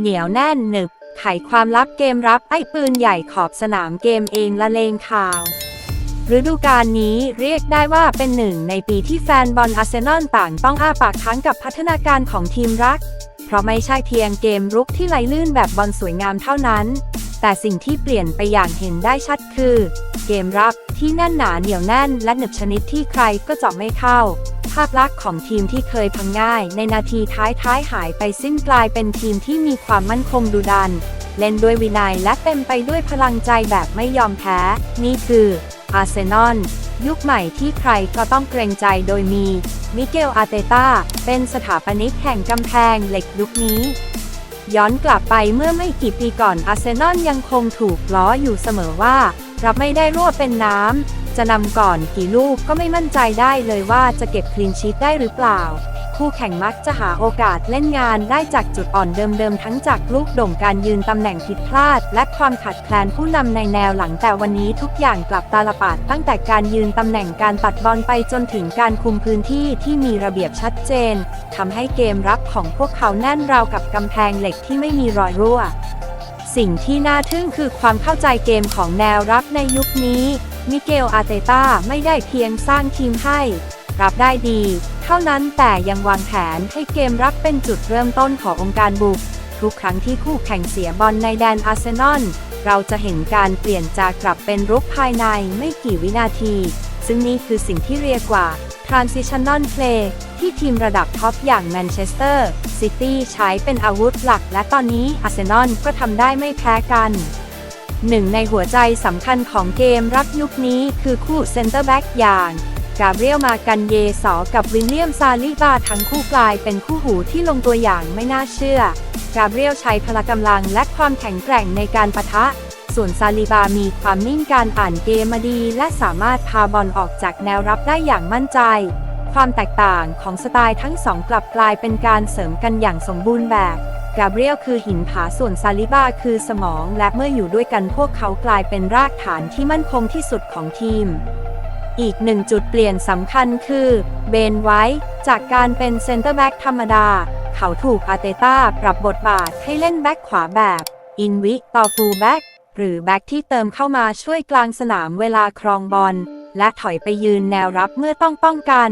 เหนียวแน่นหนึบ ไขความลับเกมรับไอ้ปืนใหญ่ขอบสนามเกมเองละเลงข่าวฤดูกาลนี้เรียกได้ว่าเป็นหนึ่งในปีที่แฟนบอลอาร์เซนอลต่างต้องอ้าปากค้างกับพัฒนาการของทีมรัก เพราะไม่ใช่เพียงเกมรุกที่ไหลลื่นแบบบอลสวยงามเท่านั้น แต่สิ่งที่เปลี่ยนไปอย่างเห็นได้ชัดคือ เกมรับที่แน่นหนาเหนียวแน่นและหนึบชนิดที่ใครก็เจาะไม่เข้าาพลักษณ์ของทีมที่เคยพังง่าย ในนาทีท้ายๆหายไปสิ้นกลายเป็นทีมที่มีความมั่นคงดุดัน เล่นด้วยวินัยและเต็มไปด้วยพลังใจแบบไม่ยอมแพ้ นี่คืออาร์เซนอลยุคใหม่ที่ใครก็ต้องเกรงใจโดยมีมิเกลอาเตตาเป็นสถาปนิกแห่งกำแพงเหล็กยุคนี้ ย้อนกลับไปเมื่อไม่กี่ปีก่อนอาร์เซนอลยังคงถูกล้ออยู่เสมอว่า รับไม่ได้รั่วเป็นน้ำ จะนำก่อนกี่ลูกก็ไม่มั่นใจได้เลยว่าจะเก็บคลีนชีตได้หรือเปล่า คู่แข่งมักจะหาโอกาสเล่นงานได้จากจุดอ่อนเดิมๆ ทั้งจากลูกโด่งการยืนตำแหน่งผิดพลาด และความขัดแคลนผู้นำในแนวหลังแต่วันนี้ทุกอย่างกลับตาลปัดตั้งแต่การยืนตำแหน่งการตัดบอลไปจนถึงการคุมพื้นที่ที่มีระเบียบชัดเจนทำให้เกมรับของพวกเขาแน่นราวกับกำแพงเหล็กที่ไม่มีรอยรั่วสิ่งที่น่าทึ่งคือความเข้าใจเกมของแนวรับในยุคนี้ มิเกลอาเตตาไม่ได้เพียงสร้างทีมให้ รับได้ดี เท่านั้นแต่ยังวางแผนให้เกมรับเป็นจุดเริ่มต้นขององค์การบุก ทุกครั้งที่คู่แข่งเสียบอลในแดนอาร์เซนอลเราจะเห็นการเปลี่ยนจากกลับเป็นรุกภายในไม่กี่วินาที ซึ่งนี่คือสิ่งที่เรียกว่า transitional play ที่ทีมระดับท็อปอย่างแมนเชสเตอร์ซิตี้ใช้เป็นอาวุธหลัก และตอนนี้อาร์เซนอลก็ทำได้ไม่แพ้กัน หนึ่งในหัวใจสำคัญของเกมรับยุคนี้คือคู่เซนเตอร์แบ็กอย่างกาเบรียลมากันเยสอกับวิลเลียมซาลิบาทั้งคู่กลายเป็นคู่หูที่ลงตัวอย่างไม่น่าเชื่อกาเบรียลใช้พละกำลังและความแข็งแกร่งในการปะทะ ส่วนซาลิบามีความนิ่งการอ่านเกมมาดี และสามารถพาบอลออกจากแนวรับได้อย่างมั่นใจ ความแตกต่างของสไตล์ทั้งสองกลับกลายเป็นการเสริมกันอย่างสมบูรณ์แบบ กาเบรียลคือหินผาส่วนซาลิบาคือสมอง และเมื่ออยู่ด้วยกันพวกเขากลายเป็นรากฐานที่มั่นคงที่สุดของทีม อีกหนึ่งจุดเปลี่ยนสำคัญคือเบนไว้ จากการเป็นเซนเตอร์แบ็กธรรมดา เขาถูกอาเตต้าปรับบทบาทให้เล่นแบ็กขวาแบบอินวิต่อฟูลแบ็กหรือแบ็กที่เติมเข้ามาช่วยกลางสนามเวลาครองบอลและถอยไปยืนแนวรับเมื่อต้องป้องกัน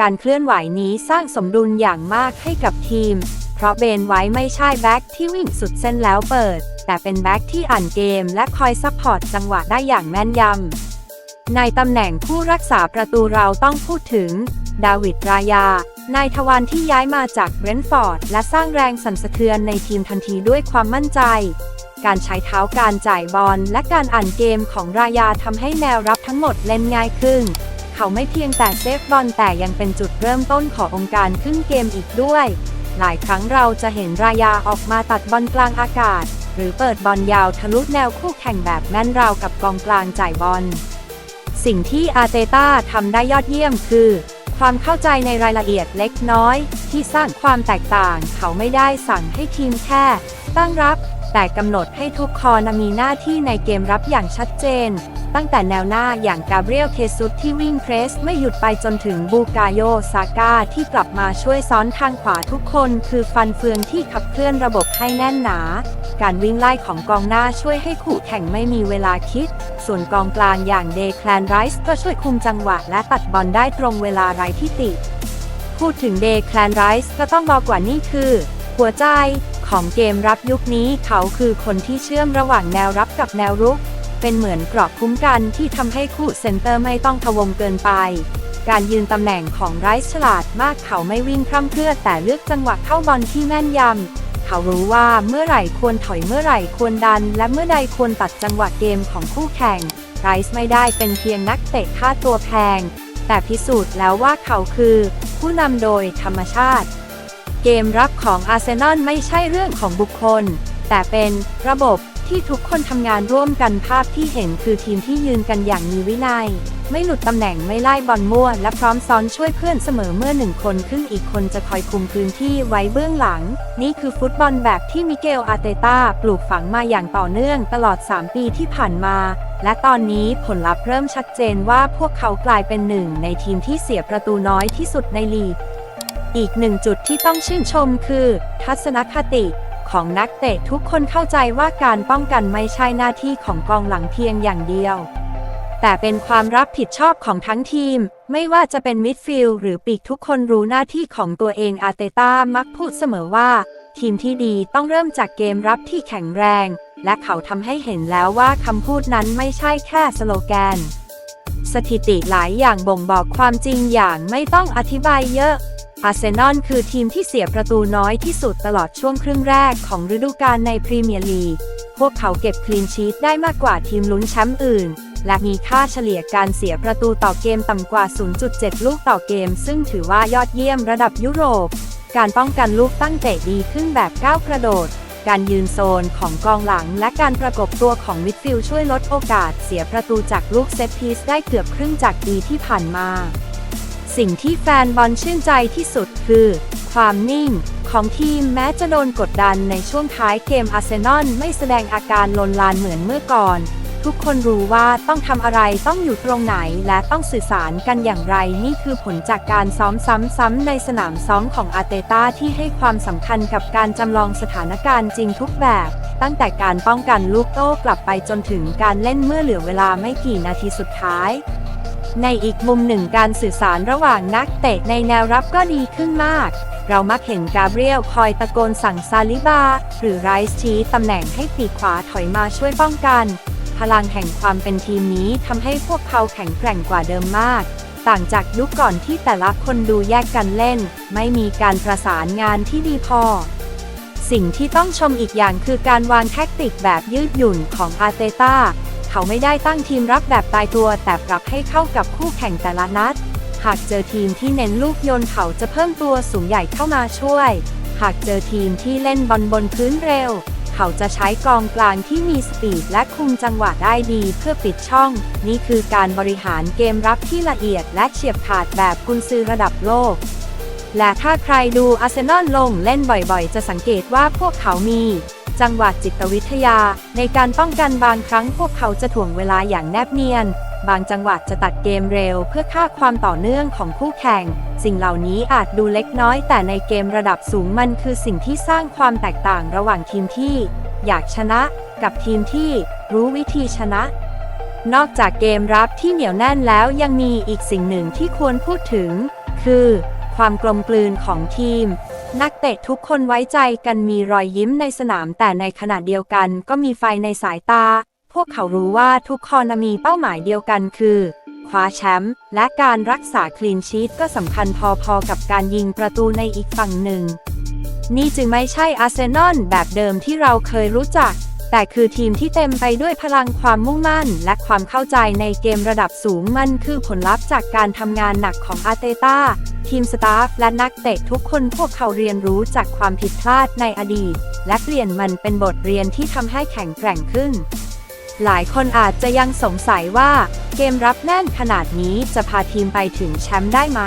การเคลื่อนไหวนี้สร้างสมดุลอย่างมากให้กับทีม เพราะเบนไว้ไม่ใช่แบ็กที่วิ่งสุดเส้นแล้วเปิด แต่เป็นแบ็กที่อ่านเกมและคอยซัพพอร์ตจังหวะได้อย่างแม่นยำ ในตำแหน่งผู้รักษาประตูเราต้องพูดถึง ดาวิดรายา นายทวารที่ย้ายมาจากเบรนท์ฟอร์ด และสร้างแรงสั่นสะเทือนในทีมทันทีด้วยความมั่นใจ การใช้เท้าการจ่ายบอลและการอ่านเกมของรายาทำให้แนวรับทั้งหมดเล่นง่ายขึ้นเขาไม่เพียงแต่เซฟบอลแต่ยังเป็นจุดเริ่มต้นขององค์การขึ้นเกมอีกด้วย หลายครั้งเราจะเห็นรายาออกมาตัดบอลกลางอากาศ หรือเปิดบอลยาวทะลุแนวคู่แข่งแบบแม่นราวกับกองกลางจ่ายบอล สิ่งที่อาเตต้าทำได้ยอดเยี่ยมคือ ความเข้าใจในรายละเอียดเล็กน้อย ที่สร้างความแตกต่างเขาไม่ได้สั่งให้ทีมแค่ ตั้งรับ แต่กำหนดให้ทุกคอนะมีหน้าที่ในเกมรับอย่างชัดเจน ตั้งแต่แนวหน้าอย่างกาเบรียลเคซุสที่วิ่งเพรสไม่หยุดไปจนถึงบูกาโยซาก้าที่กลับมาช่วยซ้อนทางขวาทุกคนคือฟันเฟืองที่ขับเคลื่อนระบบให้แน่นหนา การวิ่งไล่ของกองหน้าช่วยให้คู่แข่งไม่มีเวลาคิด ส่วนกองกลางอย่างเดคลนไรส์ก็ช่วยคุมจังหวะและตัดบอลได้ตรงเวลาไร้ที่ติ พูดถึงเดคลนไรส์ก็ต้องบอกว่านี่คือ หัวใจ ของเกมรับยุคนี้เขาคือคนที่เชื่อมระหว่างแนวรับกับแนวรุก เป็นเหมือนเกราะคุ้มกันที่ทำให้คู่เซนเตอร์ไม่ต้องพะวงเกินไป การยืนตำแหน่งของไรส์ฉลาดมากเขาไม่วิ่งพร่ำเพรื่อแต่เลือกจังหวะเข้าบอลที่แม่นยำ เขารู้ว่าเมื่อไหร่ควรถอยเมื่อไหร่ควรดัน และเมื่อใดควรตัดจังหวะเกมของคู่แข่งไรส์ไม่ได้เป็นเพียงนักเตะค่าตัวแพง แต่พิสูจน์แล้วว่าเขาคือ ผู้นำโดยธรรมชาติ เกมรับของอาร์เซนอลไม่ใช่เรื่องของบุคคล แต่เป็นระบบที่ทุกคนทำงานร่วมกันภาพที่เห็นคือทีมที่ยืนกันอย่างมีวินัย ไม่หลุดตำแหน่งไม่ไล่บอลมั่ว และพร้อมซ้อนช่วยเพื่อนเสมอเมื่อหนึ่งคนขึ้นอีกคนจะคอยคุมพื้นที่ไว้เบื้องหลัง นี่คือฟุตบอลแบบที่มิเกลอารเตตาปลูกฝังมาอย่างต่อเนื่องตลอด 3 ปีที่ผ่านมา และตอนนี้ผลลัพธ์เริ่มชัดเจนว่าพวกเขากลายเป็นหนึ่งในทีมที่เสียประตูน้อยที่สุดในลีก อีกหนึ่งจุดที่ต้องชื่นชมคือ ทัศนคติของนักเตะทุกคนเข้าใจว่าการป้องกันไม่ใช่หน้าที่ของกองหลังเพียงอย่างเดียว แต่เป็นความรับผิดชอบของทั้งทีม ไม่ว่าจะเป็นมิดฟิลด์หรือปีกทุกคนรู้หน้าที่ของตัวเองอาเตต้ามักพูดเสมอว่า ทีมที่ดีต้องเริ่มจากเกมรับที่แข็งแรง และเขาทำให้เห็นแล้วว่าคำพูดนั้นไม่ใช่แค่สโลแกน สถิติหลายอย่างบ่งบอกความจริงอย่างไม่ต้องอธิบายเยอะ อาร์เซนอลคือทีมที่เสียประตูน้อยที่สุดตลอดช่วงครึ่งแรกของฤดูกาลในพรีเมียร์ลีก พวกเขาเก็บคลีนชีตได้มากกว่าทีมลุ้นแชมป์อื่น และมีค่าเฉลี่ยการเสียประตูต่อเกมต่ำกว่า 0.7 ลูกต่อเกม ซึ่งถือว่ายอดเยี่ยมระดับยุโรป การป้องกันลูกตั้งเตะดีขึ้นแบบก้าวกระโดด การยืนโซนของกองหลัง และการประกบตัวของมิดฟิลด์ช่วยลดโอกาสเสียประตูจากลูกเซตพีซได้เกือบครึ่งจากปีที่ผ่านมา สิ่งที่แฟนบอลชื่นใจที่สุดคือ ความนิ่งของทีมแม้จะโดนกดดันในช่วงท้ายเกมอาร์เซนอลไม่แสดงอาการลนลานเหมือนเมื่อก่อน ทุกคนรู้ว่าต้องทำอะไรต้องอยู่ตรงไหนและต้องสื่อสารกันอย่างไร นี่คือผลจากการซ้อมซ้ำๆในสนามซ้อมของอาเตต้าที่ให้ความสำคัญกับการจำลองสถานการณ์จริงทุกแบบ ตั้งแต่การป้องกันลูกโต้กลับไปจนถึงการเล่นเมื่อเหลือเวลาไม่กี่นาทีสุดท้าย ในอีกมุมหนึ่งการสื่อสารระหว่างนักเตะในแนวรับก็ดีขึ้นมาก เรามักเห็นกาเบรียลคอยตะโกนสั่งซาลิบา หรือไรส์ชี้ตำแหน่งให้ปีกขวาถอยมาช่วยป้องกัน พลังแห่งความเป็นทีมนี้ทำให้พวกเขาแข็งแกร่งกว่าเดิมมาก ต่างจากยุคก่อนที่แต่ละคนดูแยกกันเล่น ไม่มีการประสานงานที่ดีพอสิ่งที่ต้องชมอีกอย่างคือการวางแท็กติกแบบยืดหยุ่นของอาร์เตต้า เขาไม่ได้ตั้งทีมรับแบบตายตัว แต่ปรับให้เข้ากับคู่แข่งแต่ละนัด หากเจอทีมที่เน้นลูกโยนเขาจะเพิ่มตัวสูงใหญ่เข้ามาช่วย หากเจอทีมที่เล่นบอลบนพื้นเร็ว เขาจะใช้กองกลางที่มีสปีดและคุมจังหวะได้ดีเพื่อปิดช่อง นี่คือการบริหารเกมรับที่ละเอียดและเฉียบขาดแบบกุนซือระดับโลกและถ้าใครดูอาร์เซนอลลงเล่นบ่อยๆ จะสังเกตว่าพวกเขามี จังหวะจิตวิทยา ในการป้องกันบางครั้งพวกเขาจะถ่วงเวลาอย่างแนบเนียน บางจังหวะจะตัดเกมเร็ว เพื่อฆ่าความต่อเนื่องของคู่แข่ง สิ่งเหล่านี้อาจดูเล็กน้อย แต่ในเกมระดับสูงมันคือสิ่งที่สร้างความแตกต่างระหว่างทีมที่ อยากชนะกับทีมที่รู้วิธีชนะนอกจากเกมรับที่เหนียวแน่นแล้วยังมีอีกสิ่งหนึ่งที่ควรพูดถึง คือ ความกลมกลืนของทีม นักเตะทุกคนไว้ใจกันมีรอยยิ้มในสนามแต่ในขณะเดียวกันก็มีไฟในสายตา พวกเขารู้ว่าทุกคนมีเป้าหมายเดียวกันคือ คว้าแชมป์และการรักษาคลีนชีตก็สำคัญพอๆกับการยิงประตูในอีกฝั่งหนึ่ง นี่จึงไม่ใช่อาร์เซนอลแบบเดิมที่เราเคยรู้จัก แต่คือทีมที่เต็มไปด้วยพลังความมุ่งมั่น และความเข้าใจในเกมระดับสูงมันคือผลลัพธ์จากการทำงานหนักของอาร์เตต้า ทีมสตาฟและนักเตะทุกคนพวกเขาเรียนรู้จากความผิดพลาดในอดีต และเปลี่ยนมันเป็นบทเรียนที่ทำให้แข็งแกร่งขึ้น หลายคนอาจจะยังสงสัยว่า เกมรับแน่นขนาดนี้จะพาทีมไปถึงแชมป์ได้ไหม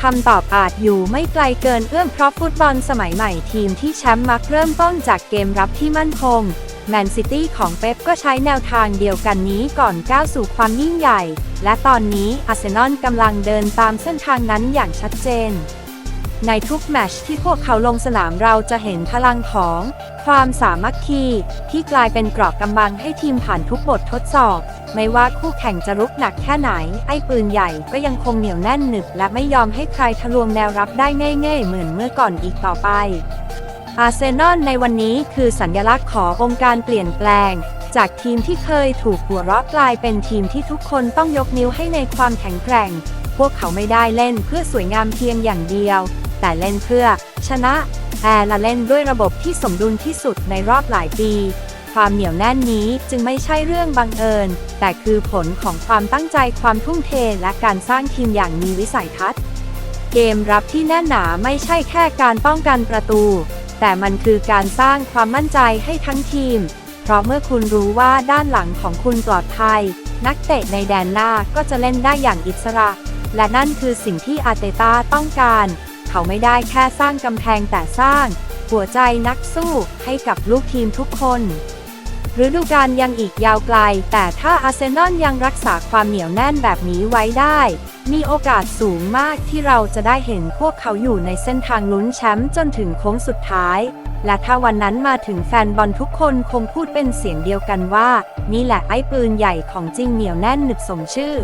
คำตอบอาจอยู่ไม่ไกลเกินเอื้อมเพราะฟุตบอลสมัยใหม่ทีมที่แชมป์มักเริ่มต้นจากเกมรับที่มั่นคง แมนซิตี้ของเป๊ปก็ใช้แนวทางเดียวกันนี้ก่อนก้าวสู่ความยิ่งใหญ่ และตอนนี้อาร์เซนอลกำลังเดินตามเส้นทางนั้นอย่างชัดเจน ในทุกแมตช์ที่พวกเขาลงสนามเราจะเห็นพลังของ ความสามัคคี ที่กลายเป็นเกราะกำบังให้ทีมผ่านทุกบททดสอบ ไม่ว่าคู่แข่งจะรุกหนักแค่ไหน ไอ้ปืนใหญ่ก็ยังคงเหนียวแน่นหนึบและไม่ยอมให้ใครทะลวงแนวรับได้ง่ายๆเหมือนเมื่อก่อนอีกต่อไป อาร์เซนอลในวันนี้คือสัญลักษณ์ขององค์การเปลี่ยนแปลง จากทีมที่เคยถูกหัวเราะกลายเป็นทีมที่ทุกคนต้องยกนิ้วให้ในความแข็งแกร่ง พวกเขาไม่ได้เล่นเพื่อสวยงามเพียงอย่างเดียว แต่เล่นเพื่อ ชนะแอร์และเล่นด้วยระบบที่สมดุลที่สุดในรอบหลายปี ความเหนียวแน่นนี้จึงไม่ใช่เรื่องบังเอิญ แต่คือผลของความตั้งใจความทุ่มเทและการสร้างทีมอย่างมีวิสัยทัศน์ เกมรับที่แน่นหนาไม่ใช่แค่การป้องกันประตู แต่มันคือการสร้างความมั่นใจให้ทั้งทีม เพราะเมื่อคุณรู้ว่าด้านหลังของคุณปลอดภัย นักเตะในแดนหน้าก็จะเล่นได้อย่างอิสระ และนั่นคือสิ่งที่อาเตต้าต้องการ เขาไม่ได้แค่สร้างกำแพงแต่สร้าง หัวใจนักสู้ให้กับลูกทีมทุกคน ฤดูกาลยังอีกยาวไกล แต่ถ้าอาร์เซนอลยังรักษาความเหนียวแน่นแบบนี้ไว้ได้ มีโอกาสสูงมากที่เราจะได้เห็นพวกเขาอยู่ในเส้นทางลุ้นแชมป์จนถึงโค้งสุดท้าย และถ้าวันนั้นมาถึงแฟนบอลทุกคนคงพูดเป็นเสียงเดียวกันว่า นี่แหละไอ้ปืนใหญ่ของจริงเหนียวแน่นหนึบสมชื่อ